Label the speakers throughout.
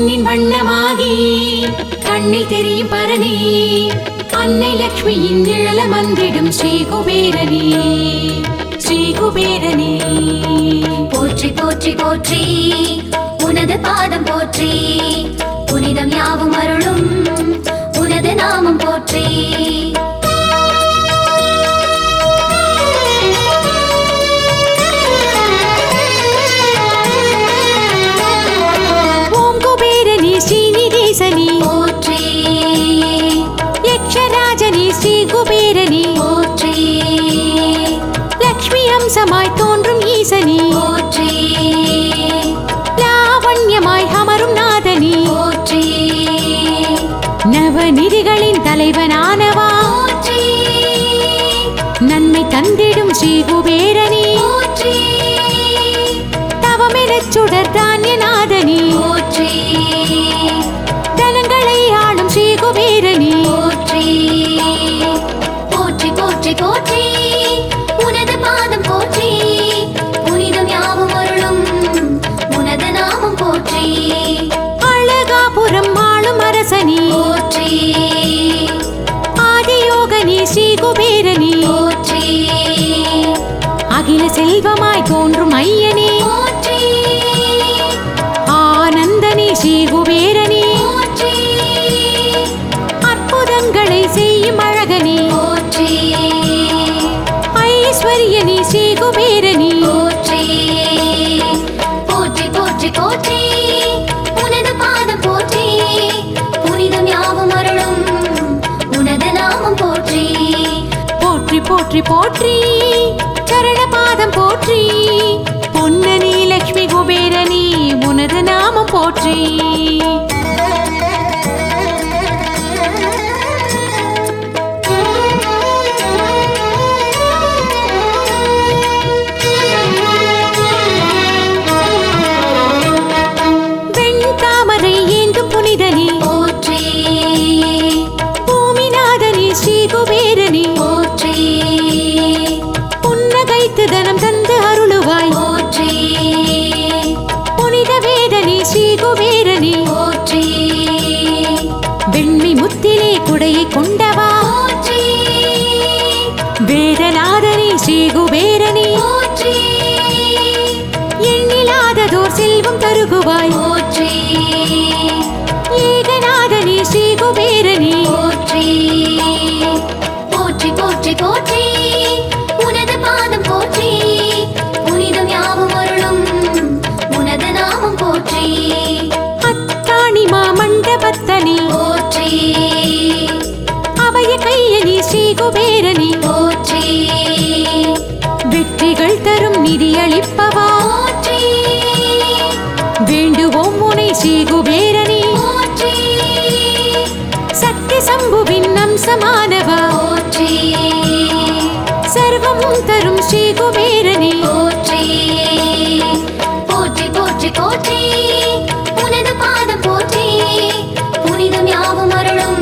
Speaker 1: பொன்னின் வண்ணமாகி கண்ணில் தெரியும் பரணி அன்னை லக்ஷ்மியின் நிழல மந்திடும் ஸ்ரீ குபேரனே. ஸ்ரீ குபேரனே.
Speaker 2: போற்றி போற்றி போற்றி உனது பாதம் போற்றி புனிதம் யாவும் அருளும் உனது நாமம் போற்றி.
Speaker 1: நவநிதிகளின் தலைவனானவா? நன்மை தந்திடும் ஸ்ரீ குபேரனே.
Speaker 2: போற்றி.
Speaker 1: தவமெனச் சுடர் தானியநாதனே.
Speaker 2: போற்றி.
Speaker 1: தலங்களை ஆளும் ஸ்ரீ குபேரனே.
Speaker 2: போற்றி. போற்றி போற்றி போற்றி. உனது பாதம் போற்றி. புனிதம் யாவும் அருளும். உனது நாமம் போற்றி.
Speaker 1: செல்வமாய் தோன்றும் ஐயனே. தருகுவாய்
Speaker 2: போற்றி.
Speaker 1: ஏகநாதனே ஸ்ரீ குபேரனே
Speaker 2: போற்றி. போற்றி போற்றி போற்றி. உனது பாதம் போற்றி. புனிதம் யாவும் அருளும். உனது நாமம் போற்றி.
Speaker 1: அத்தாணி மாமண்டபத்தனே
Speaker 2: போற்றி.
Speaker 1: அபய கையனே ஸ்ரீ அம்சமானவா
Speaker 2: போற்றி.
Speaker 1: சர்வமும் தரும் ஸ்ரீ குபேரனே.
Speaker 2: போற்றி. போற்றி போற்றி போற்றி. உனது பாதம் போற்றி. புனிதம் யாவும் அருளும்.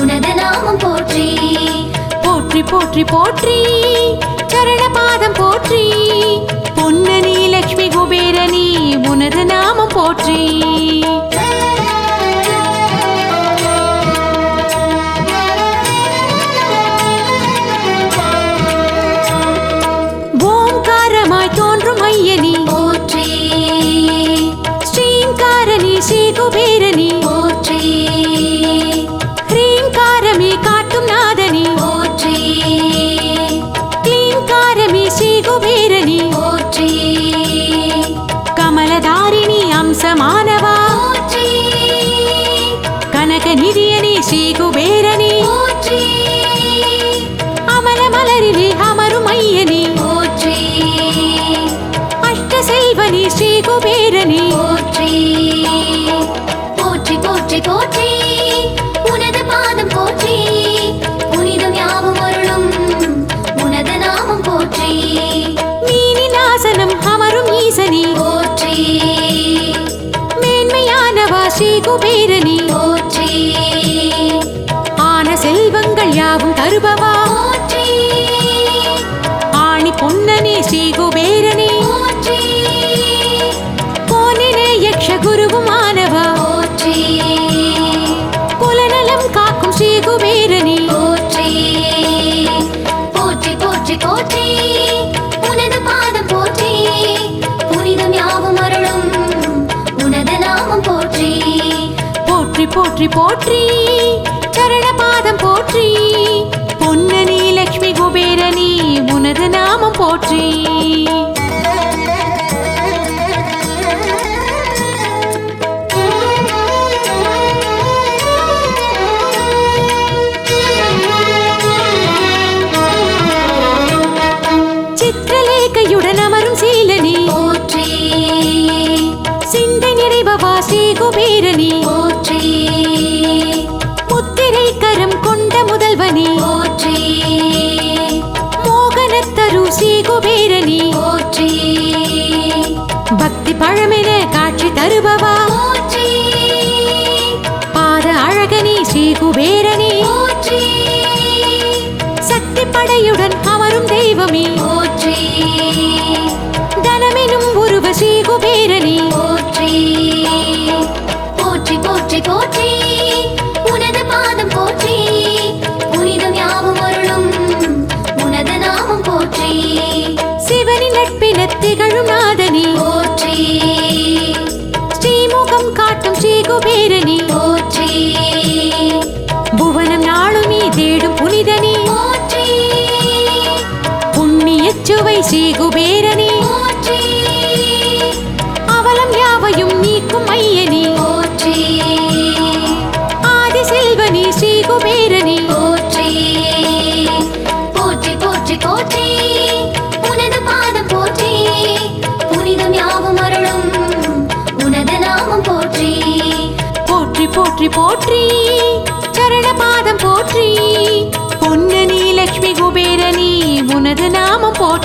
Speaker 2: உனது நாமம் போற்றி.
Speaker 1: போற்றி போற்றி போற்றி. சரண பாதம் போற்றி. பொன்னனி லக்ஷ்மி குபேரனி உனது நாமம் போற்றி. மலரிலே அமரும் ஐயனே.
Speaker 2: போற்றி.
Speaker 1: அஷ்ட செல்வனே ஸ்ரீ குபேரனே.
Speaker 2: போற்றி. போற்றி போற்றி போற்றி. உனது பாதம் போற்றி. புனிதம் யாவும் அருளும் உனது நாமம் போற்றி.
Speaker 1: மீனி நாசனம் அமரும் ஈசனே.
Speaker 2: போற்றி.
Speaker 1: மேன்மையானவா ஸ்ரீ குபேரனே.
Speaker 2: போற்றி.
Speaker 1: ஆன செல்வங்கள் யாவும் தருபவா?
Speaker 2: போற்றி போற்றி. போற்றி
Speaker 1: சரண பாதம் போற்றி. பொன்னனி லக்ஷ்மி குபேரனி உனது நாமம் போற்றி. பழமென காட்சி தருபவா? பாத அழகனி ஸ்ரீ குபேரனி சக்தி படையுடன் அமரும் தெய்வமே. தனமெனும் உருவ ஸ்ரீ குபேரனி சுவை ஸ்ரீ குபேரனி அவலம் யாவையும் நீக்கும் ஐயனி. ஆதி செல்வனி ஸ்ரீ குபேரனி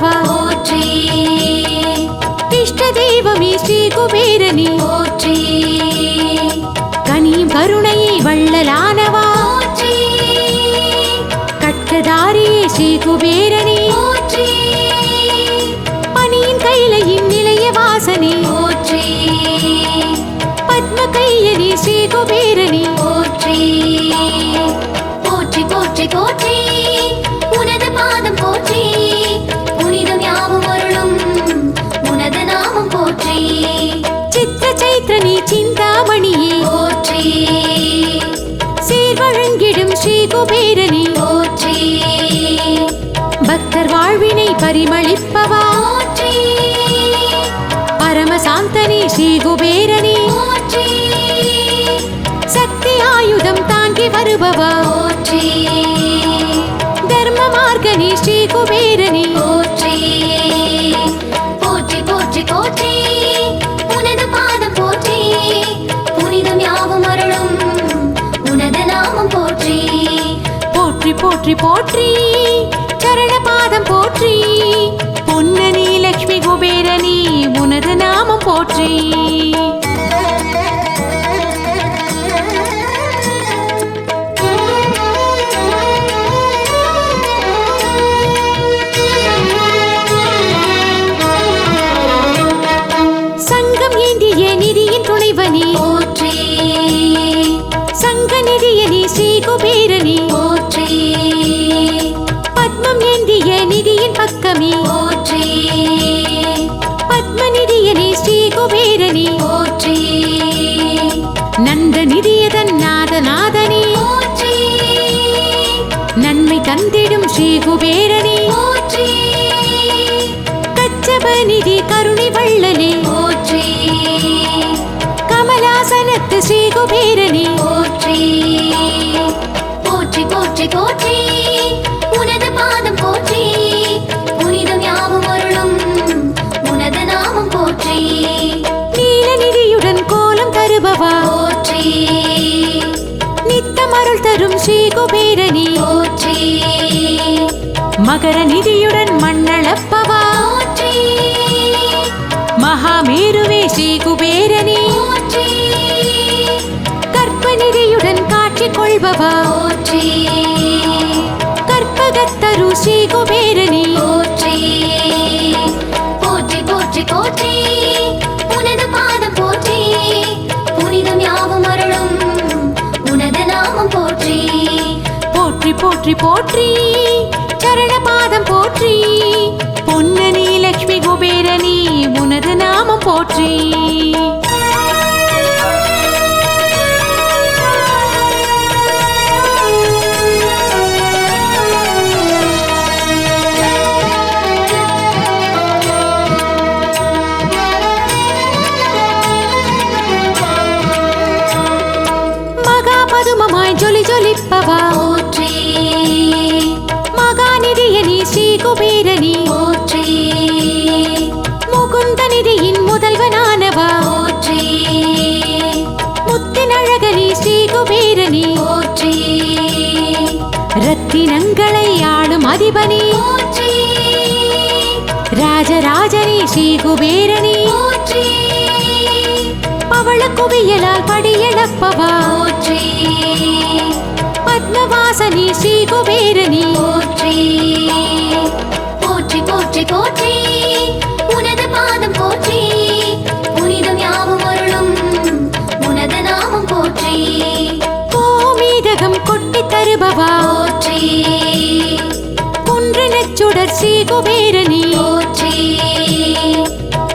Speaker 2: போற்றி.
Speaker 1: இஷ்ட தெய்வமே ஸ்ரீ குபேரனி.
Speaker 2: போற்றி.
Speaker 1: கனியும் கருணையை வள்ளலானவா.
Speaker 2: போற்றி.
Speaker 1: கட்டதாரியே ஸ்ரீ குபேரனி.
Speaker 2: போற்றி.
Speaker 1: பனியின் கைலையின் நிலைய வாசனே.
Speaker 2: போற்றி.
Speaker 1: பத்ம ஸ்ரீ குபேரனி
Speaker 2: போற்றி.
Speaker 1: பக்தர் வாழ்வினை பரிமளிப்பவா.
Speaker 2: போற்றி.
Speaker 1: பரமசாந்தனி ஸ்ரீ குபேரனி
Speaker 2: போற்றி.
Speaker 1: சக்தி ஆயுதம் தாங்கி வருபவா.
Speaker 2: போற்றி.
Speaker 1: தர்ம மார்கனி ஸ்ரீ குபேரனி
Speaker 2: போற்றி போற்றி.
Speaker 1: சரண பாதம் போற்றி. பொன்னனி லக்ஷ்மி குபேரனி உனது நாமம் போற்றி.
Speaker 2: போற்றி.
Speaker 1: சங்க நிதியனி ஸ்ரீ குபேரனி. பத்மம் ஏந்திய நிதியின் பக்கமே.
Speaker 2: போற்றி.
Speaker 1: பத்ம நிதியனி ஸ்ரீ குபேரனி
Speaker 2: போற்றி.
Speaker 1: நந்த நிதியதன் நாதநாதனே
Speaker 2: போற்றி.
Speaker 1: நன்மை தந்திடும் ஸ்ரீ குபேரனே
Speaker 2: போற்றி.
Speaker 1: கச்சப நிதி கருணை வள்ளலே
Speaker 2: போற்றி.
Speaker 1: கமலாசனத்து ஸ்ரீ குபேரனே
Speaker 2: போற்றி. போற்றி போற்றி போற்றி.
Speaker 1: தருபவா
Speaker 2: போற்றி.
Speaker 1: நித்தம் அருள் தரும் ஸ்ரீ குபேரனே.
Speaker 2: போற்றி.
Speaker 1: மகர நிதியுடன் மண்ணளப்பவா?
Speaker 2: போற்றி.
Speaker 1: மகாமேருவே ஸ்ரீ குபேரனே.
Speaker 2: போற்றி.
Speaker 1: கற்பநிதியுடன் காட்சி கொள்பவா?
Speaker 2: போற்றி.
Speaker 1: கற்பகத்தரு ஸ்ரீ குபேரனே.
Speaker 2: போற்றி. போற்றி போற்றி
Speaker 1: குபேரனி போற்றி. முகுந்த நிதியின் முதல்வனானவா.
Speaker 2: போற்றி.
Speaker 1: முத்தின் அழகனி ஸ்ரீ குபேரனி
Speaker 2: போற்றி.
Speaker 1: ரத்தினங்களை ஆளும் அதிபனி.
Speaker 2: போற்றி.
Speaker 1: ராஜராஜனி ஸ்ரீ குபேரனி
Speaker 2: போற்றி.
Speaker 1: பவள குவியலால் படியளப்பவா.
Speaker 2: போற்றி.
Speaker 1: பத்மவாசனி ஸ்ரீ குபேரனி குபேரனி.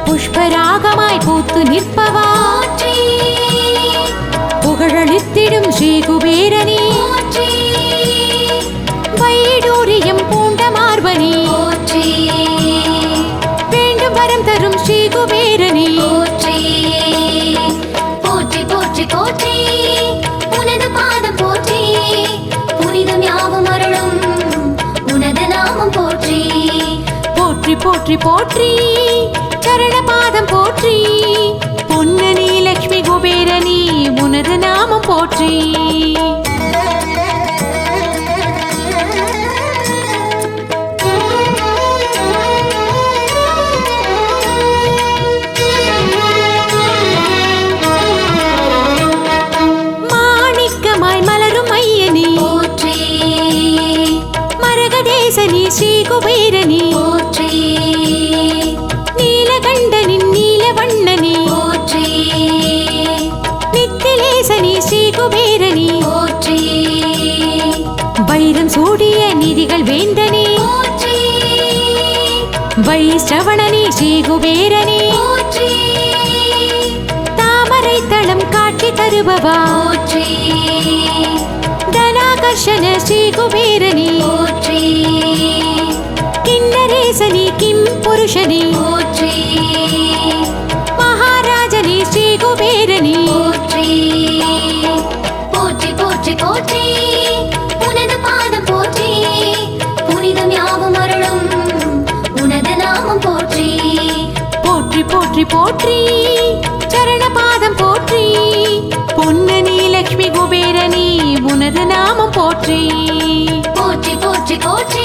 Speaker 1: புஷ்பராகமாய் பூத்து நிற்பவா. புகழளித்திடும் ஸ்ரீ குபேரனி.
Speaker 2: போற்றி போற்றி.
Speaker 1: சரண பாதம் போற்றி. பொன்னணி லக்ஷ்மி குபேரனி உனது நாமம் போற்றி. நிதிகள் வேந்தனே.
Speaker 2: போற்றி
Speaker 1: வைஷ்ணவணனி ஸ்ரீ குபேரனி. தாமரை தளம் காட்டி தருபவா. தனாகர்ஷண ஸ்ரீ குபேரனி.
Speaker 2: போற்றி
Speaker 1: கிண்ணரேசனி கிம் புருஷனே.
Speaker 2: போற்றி போற்றி